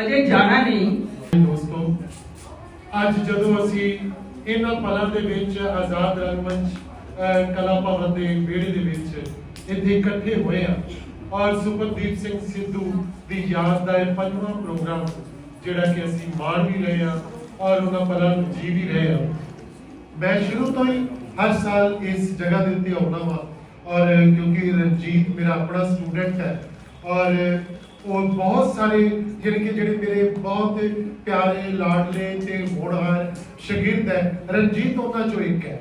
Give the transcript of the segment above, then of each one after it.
ਅਜੇ ਜਾਣਾ ਨਹੀਂ। ਦੋਸਤੋ ਅੱਜ ਜਦੋਂ ਅਸੀਂ ਇਹਨਾਂ ਪਲਾਂ ਦੇ ਵਿੱਚ ਆਜ਼ਾਦ ਰੰਗਮੰਚ ਅਹ, ਕਲਾ ਭਵਨ ਦੇ ਵਿਹੜੇ ਦੇ ਵਿੱਚ ਇੱਥੇ ਇਕੱਠੇ ਹੋਏ ਆ ਔਰ ਸੁਪਰਦੀਪ ਸਿੰਘ ਸਿੱਧੂ ਦੀ ਯਾਦ ਦਾ ਇਹ ਪੰਜਵਾਂ ਪ੍ਰੋਗਰਾਮ, ਜਿਹੜਾ ਕਿ ਅਸੀਂ ਮਾਣ ਵੀ ਰਹੇ ਆ ਔਰ ਉਹਨਾਂ ਪਲਾਂ ਨੂੰ ਜੀ ਵੀ ਰਹੇ ਆ ਮੈਂ ਸ਼ੁਰੂ ਤੋਂ ਹੀ ਹਰ ਸਾਲ ਇਸ ਜਗ੍ਹਾ ਦੇ ਉੱਤੇ ਆਉਣਾ ਵਾ ਔਰ ਕਿਉਂਕਿ ਰਣਜੀਤ ਮੇਰਾ ਆਪਣਾ ਸਟੂਡੈਂਟ ਹੈ ਔਰ ਉਹ ਬਹੁਤ ਸਾਰੇ ਜਿਹੜੇ ਕਿ ਜਿਹੜੇ ਮੇਰੇ ਬਹੁਤ ਪਿਆਰੇ, ਲਾਡਲੇ ਤੇ ਹੋਣਹਾਰ ਸ਼ਾਗਿਰਦ ਹੈ, ਰਣਜੀਤ ਉਹਨਾਂ ਚੋਂ ਇੱਕ ਹੈ।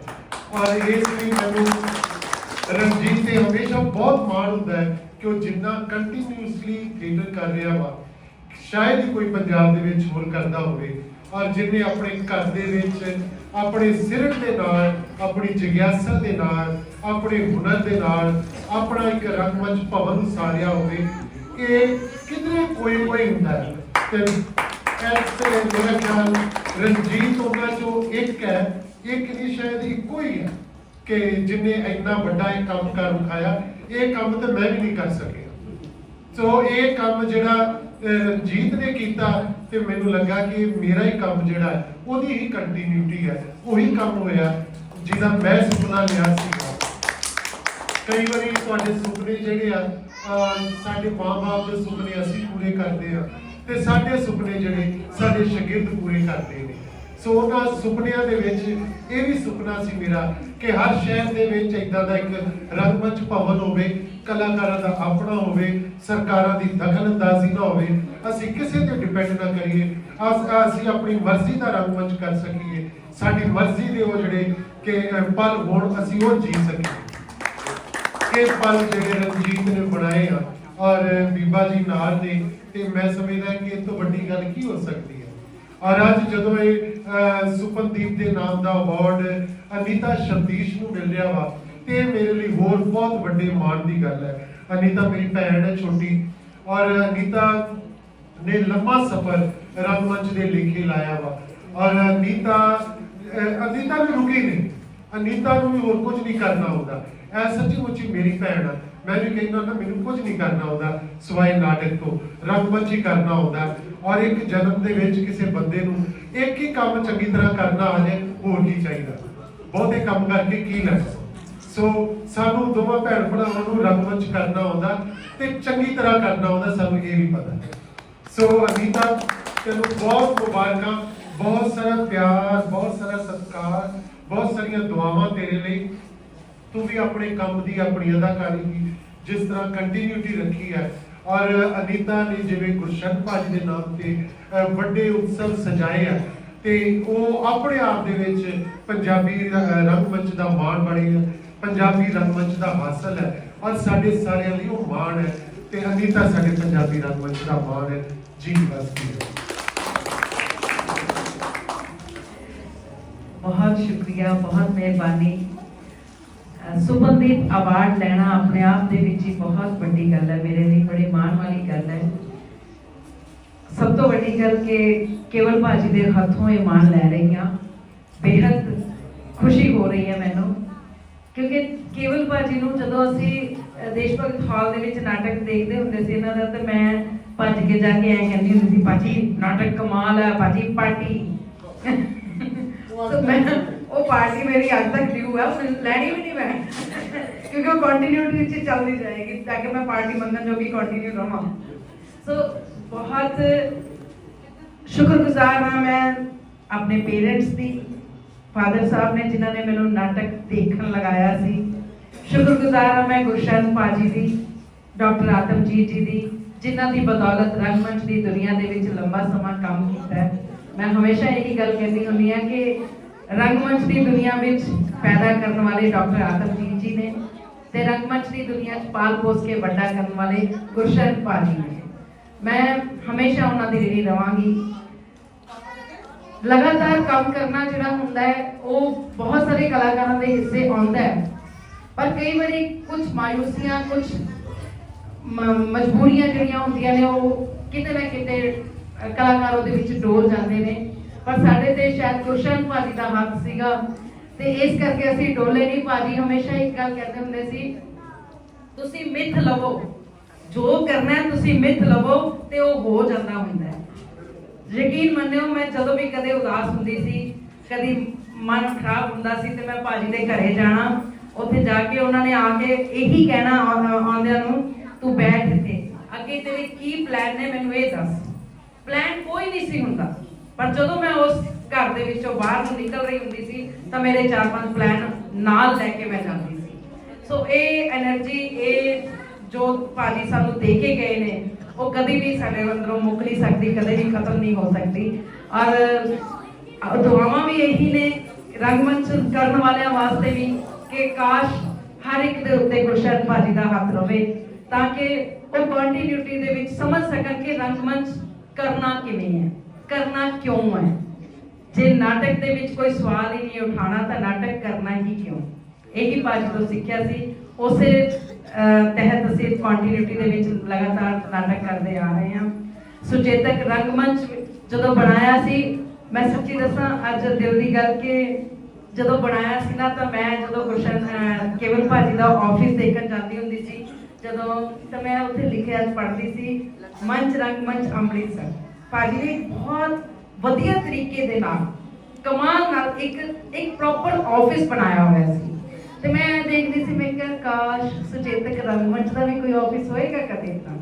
ਔਰ ਇਸ ਲਈ ਮੈਨੂੰ ਰਣਜੀਤ ਤੇ ਹਮੇਸ਼ਾ ਬਹੁਤ ਮਾਣ ਹੁੰਦਾ ਹੈ ਕਿ ਉਹ ਜਿੰਨਾ ਕੰਟੀਨਿਊਸਲੀ ਥੀਏਟਰ ਕਰ ਰਿਹਾ ਵਾ, ਸ਼ਾਇਦ ਹੀ ਕੋਈ ਪੰਜਾਬ ਦੇ ਵਿੱਚ ਹੋਰ ਕਰਦਾ ਹੋਵੇ। ਔਰ ਜਿਨੇ ਆਪਣੇ ਘਰ ਦੇ ਵਿੱਚ, ਆਪਣੇ ਸਿਰਟ ਦੇ ਨਾਲ, ਆਪਣੀ ਜਗਿਆਸਾ ਦੇ ਨਾਲ, ਆਪਣੇ ਹੁਨਰ ਦੇ ਨਾਲ, ਆਪਣਾ ਇੱਕ ਰੰਗਮੰਚ ਭਵਨ ਉਸਾਰਿਆ ਹੋਵੇ, ਇਹ ਕਿਧਰੇ ਕੋਈ ਕੋਈ ਹੁੰਦਾ। ਹੈ ਤੇ ਐਸੇ ਮੇਰਾ ਖਿਆਲ ਰਣਜੀਤ ਉਹਨਾਂ ਚੋਂ ਇੱਕ ਹੈ, ਇੱਕ ਨਹੀਂ, ਸ਼ਾਇਦ ਇੱਕੋ ਹੀ ਹੈ ਕਿ ਜਿਨੇ ਇੰਨਾ ਵੱਡਾ ਇਹ ਕੰਮ ਕਰ ਵਿਖਾਇਆ ਇਹ ਕੰਮ ਤਾਂ ਮੈਂ ਵੀ ਨਹੀਂ ਕਰ ਸਕਿਆ। ਸੋ ਇਹ ਕੰਮ ਜਿਹੜਾ ਰਣਜੀਤ ਨੇ ਕੀਤਾ ਤੇ ਮੈਨੂੰ ਲੱਗਾ ਕਿ ਮੇਰਾ ਹੀ ਕੰਮ ਜਿਹੜਾ ਉਹਦੀ ਹੀ ਕੰਟੀਨਿਊਟੀ ਹੈ। ਉਹੀ ਕੰਮ ਹੋਇਆ ਜਿਹਦਾ ਮੈਂ ਸੁਪਨਾ ਲਿਆ ਸੀ ਕਈ ਵਾਰੀ ਤੁਹਾਡੇ ਸੁਪਨੇ ਜਿਹੜੇ ਆ ਸਾਡੇ ਮਾਂ-ਬਾਪ ਦੇ ਸੁਪਨੇ ਅਸੀਂ ਪੂਰੇ ਕਰਦੇ ਆ ਤੇ ਸਾਡੇ ਸੁਪਨੇ ਜਿਹੜੇ ਸਾਡੇ ਸ਼ਾਗਿਰਦ ਪੂਰੇ ਕਰਦੇ ਨੇ। ਸੋ ਉਹਨਾਂ ਸੁਪਨਿਆਂ ਦੇ ਵਿੱਚ, ਇਹ ਵੀ ਸੁਪਨਾ ਸੀ ਮੇਰਾ ਕਿ ਹਰ ਸ਼ਹਿਰ ਦੇ ਵਿੱਚ ਇਦਾਂ ਦਾ ਇੱਕ ਰੰਗਮੰਚ ਭਵਨ ਹੋਵੇ, ਕਲਾਕਾਰਾਂ ਦਾ ਆਪਣਾ ਹੋਵੇ, ਸਰਕਾਰਾਂ ਦੀ ਦਖਲਅੰਦਾਜ਼ੀ ਨਾ ਹੋਵੇ, ਅਸੀਂ ਕਿਸੇ ਤੇ ਡਿਪੈਂਡ ਨਾ ਕਰੀਏ। ਅਸ- ਅਸੀਂ ਆਪਣੀ ਮਰਜ਼ੀ ਦਾ ਰੰਗਮੰਚ ਕਰ ਸਕੀਏ। ਸਾਡੀ ਮਰਜ਼ੀ ਦੇ ਉਹ ਜਿਹੜੇ ਕਿ ਪਲ ਹੋਣ, ਅਸੀਂ ਉਹ ਜੀ ਸਕੀਏ। ਇਹ ਪਲ ਜਿਹੜੇ ਰਣਜੀਤ ਨੇ ਬਣਾਏ ਆ, ਔਰ ਬੀਬਾ ਜੀ ਨਾਲ ਨੇ, ਤੇ ਮੈਂ ਸਮਝਦਾ ਕਿ ਇਹ ਤੋਂ ਵੱਡੀ ਗੱਲ ਕੀ ਹੋ ਸਕਦੀ ਔਰ ਅੱਜ ਜਦੋਂ ਇਹ ਅਹ, ਸੁਪਨਦੀਪ ਦੇ ਨਾਮ ਦਾ ਅਵਾਰਡ ਅਨੀਤਾ ਸ਼ਬਦੀਸ਼ ਨੂੰ ਮਿਲ ਰਿਹਾ ਵਾ ਤੇ ਇਹ ਮੇਰੇ ਲਈ ਹੋਰ ਬਹੁਤ ਵੱਡੇ ਮਾਣ ਦੀ ਗੱਲ ਹੈ। ਅਨੀਤਾ ਮੇਰੀ ਭੈਣ ਹੈ ਛੋਟੀ ਔਰ ਅਨੀਤਾ ਨੇ ਲੰਮਾ ਸਫ਼ਰ ਰੰਗਮੰਚ ਦੇ ਲਿਖੇ ਲਾਇਆ ਵਾ। ਔਰ ਅਨੀਤਾ ਅਨੀਤਾ ਵੀ ਰੁਕੀ ਨਹੀਂ। ਅਨੀਤਾ ਨੂੰ ਵੀ ਹੋਰ ਕੁਝ ਨਹੀਂ ਕਰਨਾ ਹੁੰਦਾ ਐ ਸੱਚੀ ਮੁੱਚੀ ਮੇਰੀ ਭੈਣ ਆ। ਮੈਂ ਵੀ ਕਹਿੰਦਾ ਨਾ ਮੈਨੂੰ ਕੁਝ ਨਹੀਂ ਕਰਨਾ ਹੁੰਦਾ ਸਿਵਾਏ ਨਾਟਕ ਤੋਂ। ਰੰਗਮੰਚ ਹੀ ਕਰਨਾ ਹੁੰਦਾ ਔਰ ਇੱਕ ਜਨਮ ਦੇ ਵਿੱਚ ਕਿਸੇ ਬੰਦੇ ਨੂੰ ਇੱਕ ਹੀ ਕੰਮ ਚੰਗੀ ਤਰ੍ਹਾਂ ਕਰਨਾ ਆ ਜਾਏ ਹੋਰ ਕੀ ਚਾਹੀਦਾ। ਬਹੁਤੇ ਕੰਮ ਕਰਕੇ ਕੀ ਲੈਣਾ? ਸੋ ਸਾਨੂੰ ਦੋਵਾਂ ਭੈਣ ਭਰਾਵਾਂ ਨੂੰ ਰੰਗਮੰਚ ਕਰਨਾ ਆਉਂਦਾ ਤੇ ਚੰਗੀ ਤਰ੍ਹਾਂ ਕਰਨਾ ਆਉਂਦਾ, ਸਾਨੂੰ ਇਹ ਵੀ ਪਤਾ। ਸੋ ਅਨੀਤਾ, ਤੈਨੂੰ ਬਹੁਤ ਮੁਬਾਰਕਾਂ, ਬਹੁਤ ਸਾਰਾ ਪਿਆਰ, ਬਹੁਤ ਸਾਰਾ ਸਤਿਕਾਰ। ਬਹੁਤ ਸਾਰੀਆਂ ਦੁਆਵਾਂ ਤੇਰੇ ਲਈ। ਤੂੰ ਵੀ ਆਪਣੇ ਕੰਮ ਦੀ ਆਪਣੀ ਅਦਾਕਾਰੀ ਦੀ ਜਿਸ ਤਰ੍ਹਾਂ ਕੰਟੀਨਿਊਟੀ ਰੱਖੀ ਹੈ। ਔਰ ਅਨੀਤਾ ਨੇ ਜਿਵੇਂ ਗੁਰਸ਼ਨ ਭਾਜੀ ਦੇ ਨਾਮ ਤੇ ਵੱਡੇ ਉਤਸਵ ਸਜਾਏ ਆ ਤੇ ਉਹ ਆਪਣੇ ਆਪ ਦੇ ਵਿੱਚ ਪੰਜਾਬੀ ਰ- ਅਹ, ਰੰਗਮੰਚ ਦਾ ਮਾਣ ਬਣੀ ਹੈ ਪੰਜਾਬੀ ਰੰਗਮੰਚ ਦਾ ਹਾਸਲ ਹੈ ਔਰ ਸਾਡੇ ਸਾਰਿਆਂ ਲਈ ਉਹ ਮਾਣ ਹੈ। ਤੇ ਅਨੀਤਾ ਸਾਡੇ ਪੰਜਾਬੀ ਰੰਗਮੰਚ ਦਾ ਮਾਣ ਹੈ। ਜੀ ਬਸ ਜੀ। ਬਹੁਤ ਸ਼ੁਕਰੀਆ, ਬਹੁਤ ਮਿਹਰਬਾਨੀ। ਅਹ ਸੁਪਨਦੀਪ ਅਵਾਰਡ ਲੈਣਾ ਆਪਣੇ ਆਪ ਦੇ ਵਿੱਚ ਹੀ ਬਹੁਤ ਵੱਡੀ ਗੱਲ ਹੈ, ਮੇਰੇ ਲਈ ਬੜੀ ਮਾਣ ਵਾਲੀ ਗੱਲ ਹੈ। ਸਭ ਤੋਂ ਵੱਡੀ ਗੱਲ ਕਿ ਕੇਵਲ ਭਾਜੀ ਦੇ ਹੱਥੋਂ ਇਹ ਮਾਣ ਲੈ ਰਹੀ ਹਾਂ। ਬੇहद ਖੁਸ਼ੀ ਹੋ ਰਹੀ ਹੈ ਮੈਨੂੰ, ਕਿਉਂਕਿ ਕੇਵਲ ਭਾਜੀ ਨੂੰ ਜਦੋਂ ਅਸੀਂ ਦੇਸ਼ ਭਗਤ ਹਾਲ ਦੇ ਵਿੱਚ ਨਾਟਕ ਦੇਖਦੇ ਹੁੰਦੇ ਸੀ, ਇਹਨਾਂ ਦਾ ਤੇ ਮੈਂ ਭੱਜ ਕੇ ਜਾ ਕੇ ਐਂ ਕਹਿੰਦੀ ਹੁੰਦੀ ਸੀ, ਭਾਜੀ, ਨਾਟਕ ਕਮਾਲ ਹੈ, ਭਾਜੀ, ਪਾਰਟੀ। ਸੋ ਮੈਂ ਉਹ ਪਾਰਟੀ ਮੇਰੀ ਅੱਜ ਤੱਕ ਡਿਊ ਹੈ ਉਹ ਮੈਨੂੰ ਲੈਣੀ ਵੀ ਨਹੀਂ ਮੈਂ। ਕਿਉਂਕਿ ਉਹ ਕੰਟੀਨਿਊਟੀ ਵਿੱਚ ਚੱਲਦੀ ਜਾਏਗੀ, ਤਾਂ ਕਿ ਮੈਂ ਪਾਰਟੀ ਮੰਗਣ ਜੋਗੀ ਕੰਟੀਨਿਊ ਰਹਾਂ। ਸੋ ਬਹੁਤ ਸ਼ੁਕਰਗੁਜ਼ਾਰ ਹਾਂ ਮੈਂ ਆਪਣੇ ਪੇਰੈਂਟਸ ਦੀ ਫਾਦਰ ਸਾਹਿਬ ਨੇ ਜਿਨ੍ਹਾਂ ਨੇ ਮੈਨੂੰ ਨਾਟਕ ਦੇਖਣ ਲਗਾਇਆ ਸੀ। ਸ਼ੁਕਰਗੁਜ਼ਾਰ ਹਾਂ ਮੈਂ ਗੁਰਸ਼ਨ ਪਾਜੀ ਦੀ, ਡਾਕਟਰ ਆਤਮਜੀਤ ਜੀ ਦੀ, ਜਿਨ੍ਹਾਂ ਦੀ ਬਦੌਲਤ ਰੰਗਮੰਚ ਦੀ ਦੁਨੀਆ ਦੇ ਵਿੱਚ ਲੰਬਾ ਸਮਾਂ ਕੰਮ ਕੀਤਾ ਹੈ। ਮੈਂ ਹਮੇਸ਼ਾ ਇਹੀ ਗੱਲ ਕਹਿੰਦੀ ਹੁੰਦੀ ਹਾਂ ਕਿ ਰੰਗਮੰਚ ਦੀ ਦੁਨੀਆ ਵਿੱਚ ਪੈਦਾ ਕਰਨ ਵਾਲੇ ਡਾਕਟਰ ਆਤਮਜੀਤ ਜੀ ਨੇ ਤੇ ਰੰਗਮੰਚ ਦੀ ਦੁਨੀਆ 'ਚ ਪਾਲ ਪੋਸ ਕੇ ਵੱਡਾ ਕਰਨ ਵਾਲੇ ਗੁਰਸ਼ਨ ਪਾਜੀ ਨੇ। ਮੈਂ ਹਮੇਸ਼ਾ ਉਹਨਾਂ ਦੀ ऋणी ਰਵਾਂਗੀ ਲਗਾਤਾਰ ਕੰਮ ਕਰਨਾ ਜਿਹੜਾ ਹੁੰਦਾ ਹੈ, ਉਹ ਬਹੁਤ ਸਾਰੇ ਕਲਾਕਾਰਾਂ ਦੇ ਹਿੱਸੇ ਆਉਂਦਾ ਹੈ। ਪਰ ਕਈ ਵਾਰੀ ਕੁਝ ਮਾਇੂਸੀਆਂ ਕੁਝ ਮਜਬੂਰੀਆਂ ਜਿਹੜੀਆਂ ਹੁੰਦੀਆਂ ਨੇ, ਉਹ ਕਿਤੇ ਨਾ ਕਿਤੇ ਕਲਾਕਾਰ ਉਹਦੇ ਵਿੱਚ ਡੋਲ ਜਾਂਦੇ ਨੇ। ਪਰ ਸਾਡੇ ਤੇ ਸ਼ਾਇਦ ਗੁਰਸ਼ਨ ਭਾਜੀ ਦਾ ਹੱਥ ਸੀਗਾ। ਤੇ ਇਸ ਕਰਕੇ ਅਸੀਂ ਡੋਲੇ ਨਹੀਂ ਭਾਜੀ, ਹਮੇਸ਼ਾ ਇੱਕ ਗੱਲ ਕਹਿੰਦੇ ਹੁੰਦੇ ਸੀ, ਤੁਸੀਂ ਮਿੱਥ ਲਵੋ। ਜੋ ਕਰਨਾ ਹੈ ਤੁਸੀਂ ਮਿੱਥ ਲਵੋ ਤੇ ਉਹ ਹੋ ਜਾਂਦਾ ਹੁੰਦਾ ਹੈ। ਯਕੀਨ ਮੰਨਿਓ, ਮੈਂ ਜਦੋਂ ਵੀ ਕਦੇ ਉਦਾਸ ਹੁੰਦੀ ਸੀ, ਕਦੀ ਮਨ ਖਰਾਬ ਹੁੰਦਾ ਸੀ ਤੇ ਮੈਂ ਭਾਜੀ ਦੇ ਘਰੇ ਜਾਣਾ। ਉੱਥੇ ਜਾ ਕੇ ਉਹਨਾਂ ਨੇ ਆ ਕੇ ਇਹੀ ਕਹਿਣਾ ਆਉਂਦਿਆਂ ਨੂੰ, ਤੂੰ ਬੈਠ ਇੱਥੇ। ਅੱਗੇ ਤੇਰੇ ਕੀ ਪਲਾਨ ਨੇ, ਮੈਨੂੰ ਇਹ ਦੱਸ। ਪਲਾਨ ਕੋਈ ਨਹੀਂ ਸੀ ਹੁੰਦਾ। ਪਰ ਜਦੋਂ ਮੈਂ ਉਸ ਘਰ ਦੇ ਵਿੱਚੋਂ ਬਾਹਰ ਨਿਕਲ ਰਹੀ ਹੁੰਦੀ ਸੀ, ਤਾਂ ਮੇਰੇ ਚਾਰ ਪੰਜ ਪਲਾਨ ਨਾਲ ਲੈ ਕੇ ਮੈਂ ਜਾਂਦੀ ਸੀ। ਸੋ ਇਹ એનર્ਜੀ ਇਹ ਜੋ ਭਾਜੀ ਸਾਨੂੰ ਦੇ ਕੇ ਗਏ ਨੇ, ਉਹ ਕਦੀ ਵੀ ਸਾਡੇ ਅੰਦਰੋਂ ਮੁੱਕ ਨਹੀਂ ਸਕਦੀ, ਕਦੇ ਵੀ ਖਤਮ ਨਹੀਂ ਹੋ ਸਕਦੀ। ਔਰ ਦੁਆਵਾਂ ਵੀ ਇਹੀ ਨੇ ਰੰਗਮੰਚ ਕਰਨ ਵਾਲਿਆਂ ਵਾਸਤੇ ਵੀ ਕਿ ਕਾਸ਼ ਹਰ ਇੱਕ ਦੇ ਉੱਤੇ ਗੁਰਸ਼ਰਨ ਭਾਜੀ ਦਾ ਹੱਥ ਰਹੇ ਤਾਂ ਕਿ ਉਹ ਕੰਟੀਨਿਊਟੀ ਦੇ ਵਿੱਚ ਸਮਝ ਸਕਣ ਕਿ ਰੰਗਮੰਚ ਕਰਨਾ ਕਿਵੇਂ ਹੈ? ਕਰਨਾ ਕਿਉਂ ਹੈ? ਜੇ ਨਾਟਕ ਦੇ ਵਿੱਚ ਕੋਈ ਸਵਾਲ ਹੀ ਨਹੀਂ ਉਠਾਣਾ ਤਾਂ ਨਾਟਕ ਕਰਨਾ ਹੀ ਕਿਉਂ? ਇਹੀ ਭਾਜੀ ਤੋਂ ਸਿੱਖਿਆ ਸੀ। ਉਸੇ ਤਹਿਤ ਅਸੀਂ ਕੰਟੀਨਿਊਟੀ ਦੇ ਵਿੱਚ ਲਗਾਤਾਰ ਨਾਟਕ ਕਰਦੇ ਆ ਰਹੇ ਹਾਂ। ਸੁਚੇਤਕ ਰੰਗਮੰਚ ਜਦੋਂ ਬਣਾਇਆ ਸੀ, ਮੈਂ ਸੱਚੀ ਦੱਸਾਂ, ਅੱਜ ਦਿਲ ਦੀ ਗੱਲ ਕਿ ਜਦੋਂ ਬਣਾਇਆ ਸੀ ਨਾ, ਤਾਂ ਮੈਂ ਜਦੋਂ ਗੁਰਸ਼ਨ ਕੇਵਲ ਭਾਜੀ ਦਾ ਆਫਿਸ ਦੇਖਣ ਜਾਂਦੀ ਹੁੰਦੀ ਸੀ ਜਦੋਂ ਤਾਂ ਮੈਂ ਉੱਥੇ ਲਿਖਿਆ ਪੜ੍ਹਦੀ ਸੀ, ਮੰਚ ਰੰਗਮੰਚ ਅੰਮ੍ਰਿਤਸਰ। ਭਾਜੀ ਨੇ ਬਹੁਤ ਵਧੀਆ ਤਰੀਕੇ ਦੇ ਨਾਲ, ਕਮਾਲ ਨਾਲ ਇੱਕ ਇੱਕ ਪ੍ਰੋਪਰ ਆਫਿਸ ਬਣਾਇਆ ਹੋਇਆ ਸੀ। ਤੇ ਮੈਂ ਦੇਖਦੀ ਸੀ, ਮੈਂ ਕਿਹਾ, ਕਾਸ਼ ਸੁਚੇਤਕ ਰੰਗਮੰਚ ਦਾ ਵੀ ਕੋਈ ਆਫਿਸ ਹੋਏਗਾ ਕਦੇ ਤਾਂ?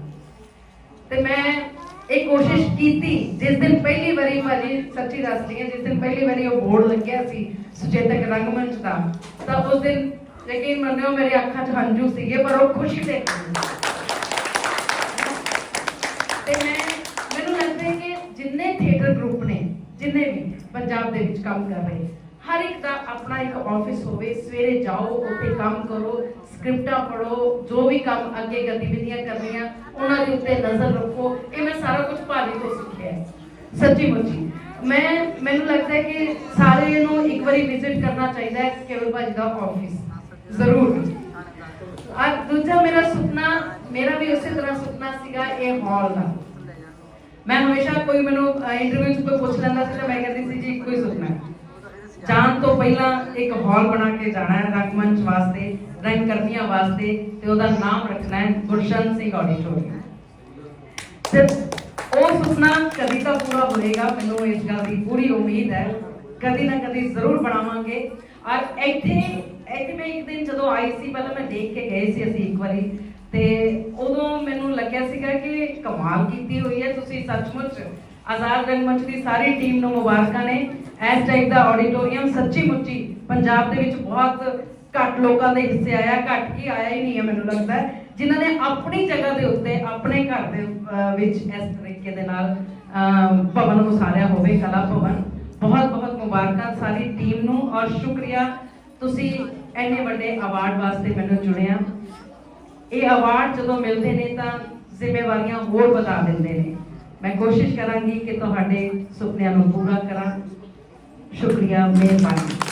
ਤੇ ਮੈਂ ਇਹ ਕੋਸ਼ਿਸ਼ ਕੀਤੀ, ਜਿਸ ਦਿਨ ਪਹਿਲੀ ਵਾਰੀ ਭਾਜੀ ਸੱਚੀ ਦੱਸਦੀ ਹਾਂ, ਜਿਸ ਦਿਨ ਪਹਿਲੀ ਵਾਰੀ ਉਹ ਬੋਰਡ ਲੱਗਿਆ ਸੀ ਸੁਚੇਤਕ ਰੰਗਮੰਚ ਦਾ, ਤਾਂ ਉਸ ਦਿਨ ਯਕੀਨ ਮੰਨਿਓ ਮੇਰੇ ਅੱਖਾਂ 'ਚ ਹੰਝੂ ਸੀਗੇ, ਪਰ ਉਹ ਖੁਸ਼ੀ ਦੇ ਤੇ ਮੈਂ, ਮੈਨੂੰ ਲੱਗਦਾ ਹੈ ਕਿ ਜਿੰਨੇ ਥੀਏਟਰ ਗਰੁੱਪ ਨੇ, ਜਿੰਨੇ ਵੀ ਪੰਜਾਬ ਦੇ ਵਿੱਚ ਕੰਮ ਕਰ ਰਹੇ, ਹਰ ਇੱਕ ਦਾ ਆਪਣਾ ਇੱਕ ਆਫਿਸ ਹੋਵੇ, ਸਵੇਰੇ ਜਾਓ, ਉੱਥੇ ਕੰਮ ਕਰੋ ਸਕ੍ਰਿਪਟਾਂ ਪੜੋ ਜੋ ਵੀ ਕੰਮ ਅੱਗੇ ਗਤੀਵਿਧੀਆਂ ਕਰਨੀਆਂ, ਉਹਨਾਂ ਦੇ ਉੱਤੇ ਨਜ਼ਰ ਰੱਖੋ, ਇਹ ਮੈਂ ਸਾਰਾ ਕੁਝ ਭਾਜੀ ਤੋਂ ਸਿੱਖਿਆ ਹੈ। ਸੱਚੀ ਮੁੱਚੀ। ਮੈਂ, ਮੈਨੂੰ ਲੱਗਦਾ ਹੈ ਕਿ ਸਾਰੇ ਨੂੰ ਇੱਕ ਵਾਰੀ ਵਿਜ਼ਿਟ ਕਰਨਾ ਚਾਹੀਦਾ ਹੈ ਕੇਵਲ ਭਾਜੀ ਦਾ ਆਫਿਸ ਜ਼ਰੂਰ। ਔਰ ਦੂਜਾ ਮੇਰਾ ਸੁਪਨਾ, ਮੇਰਾ ਵੀ ਉਸੇ ਤਰ੍ਹਾਂ ਸੁਪਨਾ ਸੀਗਾ ਇਹ ਹਾਲ ਦਾ। ਮੈਂ ਹਮੇਸ਼ਾ ਕੋਈ ਮੈਨੂੰ ਇੰਟਰਵਿਊ 'ਚ ਕੋਈ ਪੁੱਛ ਲੈਂਦਾ ਸੀ ਤਾਂ ਮੈਂ ਕਹਿੰਦੀ ਸੀ ਜੀ, ਇੱਕੋ ਹੀ ਸੁਪਨਾ ਹੈ। ਜਾਣ ਤੋਂ ਪਹਿਲਾਂ ਇੱਕ ਹਾਲ ਬਣਾ ਕੇ ਜਾਣਾ ਹੈ ਰੰਗਮੰਚ ਵਾਸਤੇ, ਰੰਗ ਕਰਮੀਆਂ ਵਾਸਤੇ ਤੇ ਉਹਦਾ ਨਾਮ ਰੱਖਣਾ ਹੈ ਗੁਰਸ਼ਨ ਸਿੰਘ ਆਡੀਟੋਰੀਅਮ। ਤੇ ਉਹ ਸੁਪਨਾ ਕਦੀ ਤਾਂ ਪੂਰਾ ਹੋਏਗਾ, ਮੈਨੂੰ ਇਸ ਗੱਲ ਦੀ ਪੂਰੀ ਉਮੀਦ ਹੈ। ਕਦੀ ਨਾ ਕਦੀ ਜ਼ਰੂਰ ਬਣਾਵਾਂਗੇ। ਔਰ ਇੱਥੇ ਇੱਥੇ ਮੈਂ ਇੱਕ ਦਿਨ ਜਦੋਂ ਆਈ ਸੀ, ਪਹਿਲਾਂ ਮੈਂ ਦੇਖ ਕੇ ਗਏ ਸੀ ਅਸੀਂ ਇੱਕ ਵਾਰੀ। ਤੇ ਉਦੋਂ ਮੈਨੂੰ ਲੱਗਿਆ ਸੀਗਾ ਕਿ ਕਮਾਲ ਕੀਤੀ ਹੋਈ ਹੈ। ਤੁਸੀਂ ਸੱਚਮੁੱਚ ਆਜ਼ਾਦ ਰੰਗਮੰਚ ਦੀ ਸਾਰੀ ਟੀਮ ਨੂੰ ਮੁਬਾਰਕਾਂ ਨੇ। ਇਸ ਟਾਈਪ ਦਾ ਆਡੀਟੋਰੀਅਮ ਸੱਚੀ ਮੁੱਚੀ ਪੰਜਾਬ ਦੇ ਵਿੱਚ ਬਹੁਤ ਘੱਟ ਲੋਕਾਂ ਦੇ ਹਿੱਸੇ ਆਇਆ, ਘੱਟ ਕੀ ਆਇਆ ਹੀ ਨਹੀਂ ਹੈ ਮੈਨੂੰ ਲੱਗਦਾ। ਜਿਨ੍ਹਾਂ ਨੇ ਆਪਣੀ ਜਗ੍ਹਾ ਦੇ ਉੱਤੇ, ਆਪਣੇ ਘਰ ਦੇ ਵਿੱਚ ਇਸ ਤਰੀਕੇ ਦੇ ਨਾਲ ਭਵਨ ਉਸਾਰਿਆ ਹੋਵੇ, ਕਲਾ ਭਵਨ। ਬਹੁਤ ਬਹੁਤ ਮੁਬਾਰਕਾਂ ਸਾਰੀ ਟੀਮ ਨੂੰ ਔਰ ਸ਼ੁਕਰੀਆ। ਤੁਸੀਂ ਇੰਨੇ ਵੱਡੇ ਅਵਾਰਡ ਵਾਸਤੇ ਮੈਨੂੰ ਚੁਣਿਆ। ਇਹ ਅਵਾਰਡ ਜਦੋਂ ਮਿਲਦੇ ਨੇ ਤਾਂ ਜ਼ਿੰਮੇਵਾਰੀਆਂ ਹੋਰ ਵਧਾ ਦਿੰਦੇ ਨੇ। ਮੈਂ ਕੋਸ਼ਿਸ਼ ਕਰਾਂਗੀ ਕਿ ਤੁਹਾਡੇ ਸੁਪਨਿਆਂ ਨੂੰ ਪੂਰਾ ਕਰਾਂ। ਸ਼ੁਕਰੀਆ, ਮਿਹਰਬਾਨੀ।